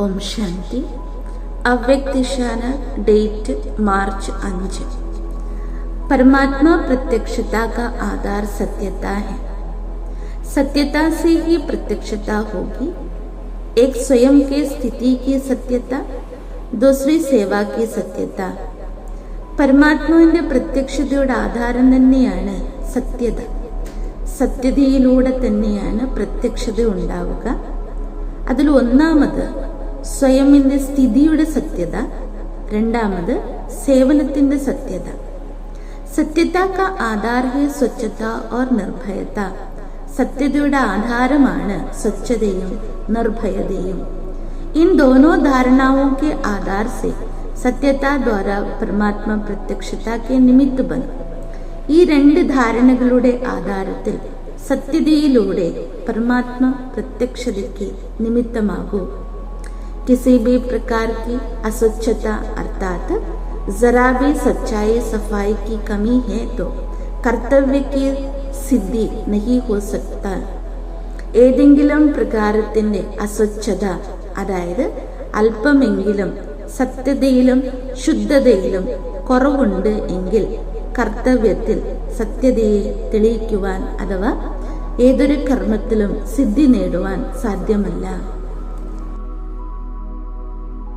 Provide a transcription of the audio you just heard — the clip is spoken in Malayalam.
ഓം ശാന്തി. അവ്യക്തിശാന ഡേറ്റ് മാർച്ച് അഞ്ച്. പരമാത്മാ प्रत्यक्षता का आधार सत्यता है सत्यता ഹി ही प्रत्यक्षता होगी സ്വയം കെ സ്ഥിതി കി സത്യത ദൂസരി സേവാ കി സത്യത. പരമാത്മാവിന്റെ പ്രത്യക്ഷതയുടെ ആധാരം തന്നെയാണ് സത്യത. സത്യതയിലൂടെ തന്നെയാണ് പ്രത്യക്ഷത ഉണ്ടാവുക. അതിൽ ഒന്നാമത് സ്വയമിന്റെ സ്ഥിതിയുടെ സത്യത രണ്ടാമത് സേവനത്തിന്റെ സത്യത സത്യത കാ ആധാർ ഹേ സ്വച്ഛത ഓർ നിർഭയത സത്യതയുടെ ആധാരമാണ് സ്വച്ഛതയും നിർഭയതയും इन दोनों धारणाओं के आधार से സത്യത ദ്വാര പരമാത്മ പ്രത്യക്ഷത കെ നിമിത്ത ബനം ഈ രണ്ട് ധാരണകളുടെ ആധാരത്തിൽ സത്യതയിലൂടെ പരമാത്മ പ്രത്യക്ഷതയ്ക്ക് നിമിത്തമാകൂ किसी भी प्रकार की अस्वच्छता अर्थात जरा भी सच्चाई सफाई की कमी है तो कर्तव्य की सिद्धि नहीं हो सकता ഏതെങ്കിലും പ്രകാരത്തിന്റെ അസ്വച്ഛത അതായത് അല്പമെങ്കിലും സത്യതയിലും ശുദ്ധതയിലും കുറവുണ്ട് എങ്കിൽ കർത്തവ്യത്തിൽ സത്യതയെ തെളിയിക്കുവാൻ അഥവാ ഏതൊരു കർമ്മത്തിലും സിദ്ധി നേടുവാൻ സാധ്യമല്ല